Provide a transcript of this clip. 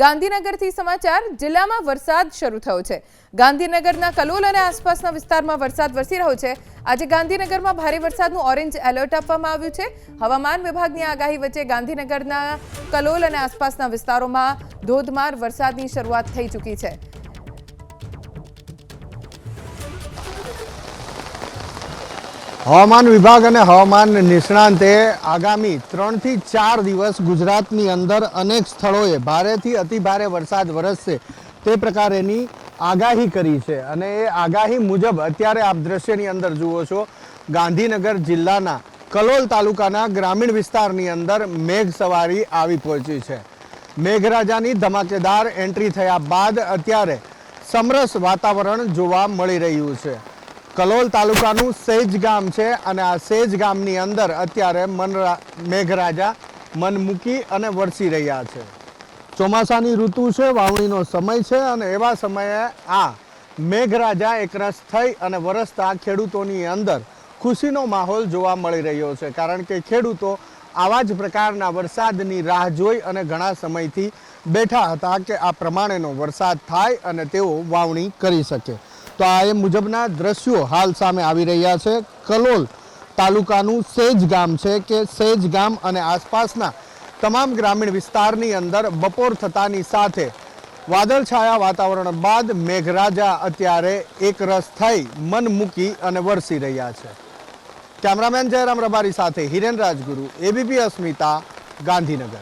ગાંધીનગરથી સમાચાર, જિલ્લામાં વરસાદ શરૂ થયો છે. ગાંધીનગરના કલોલ અને આસપાસના વિસ્તારમાં વરસાદ વરસી રહ્યો છે. આજે ગાંધીનગરમાં ભારે વરસાદનું ઓરેન્જ એલર્ટ આપવામાં આવ્યું છે. હવામાન વિભાગની આગાહી વચ્ચે ગાંધીનગરના કલોલ અને આસપાસના વિસ્તારોમાં ધોધમાર વરસાદની શરૂઆત થઈ ચૂકી છે. હવામાન વિભાગ અને હવામાન નિષ્ણાંતે આગામી ત્રણથી ચાર દિવસ ગુજરાતની અંદર અનેક સ્થળોએ ભારેથી અતિભારે વરસાદ વરસશે. તે પ્રકારેની આગાહી કરી છે અને એ આગાહી મુજબ અત્યારે આપ દ્રશ્યની અંદર જુઓ છો, ગાંધીનગર જિલ્લાના કલોલ તાલુકાના ગ્રામીણ વિસ્તારની અંદર મેઘ સવારી આવી પહોંચી છે. મેઘરાજાની ધમાકેદાર એન્ટ્રી થયા બાદ અત્યારે સમરસ વાતાવરણ જોવા મળી રહ્યું છે. કલોલ તાલુકાનું સેજ ગામ છે અને આ સેજ ગામની અંદર અત્યારે મન મેઘરાજા મન મૂકી અને વરસી રહ્યા છે. ચોમાસાની ઋતુ છે, વાવણીનો સમય છે અને એવા સમયે આ મેઘરાજા એકરસ થઈ અને વરસતા ખેડૂતોની અંદર ખુશીનો માહોલ જોવા મળી રહ્યો છે. કારણ કે ખેડૂતો આવા જ પ્રકારના વરસાદની રાહ જોઈ અને ઘણા સમયથી બેઠા હતા કે આ પ્રમાણેનો વરસાદ થાય અને તેઓ વાવણી કરી શકે. તો આ એ મુજબના દ્રશ્યો હાલ સામે આવી રહ્યા છે. કલોલ તાલુકાનું સેજ ગામ છે કે સેજ ગામ અને આસપાસના તમામ ગ્રામીણ વિસ્તારની અંદર બપોર થતાની સાથે વાદળછાયા વાતાવરણ બાદ મેઘરાજા અત્યારે એકરસ થઈ મન મૂકી અને વરસી રહ્યા છે. કેમેરામેન જયરામ રબારી સાથે હિરેન રાજગુરુ એબીપી અસ્મિતા, ગાંધીનગર.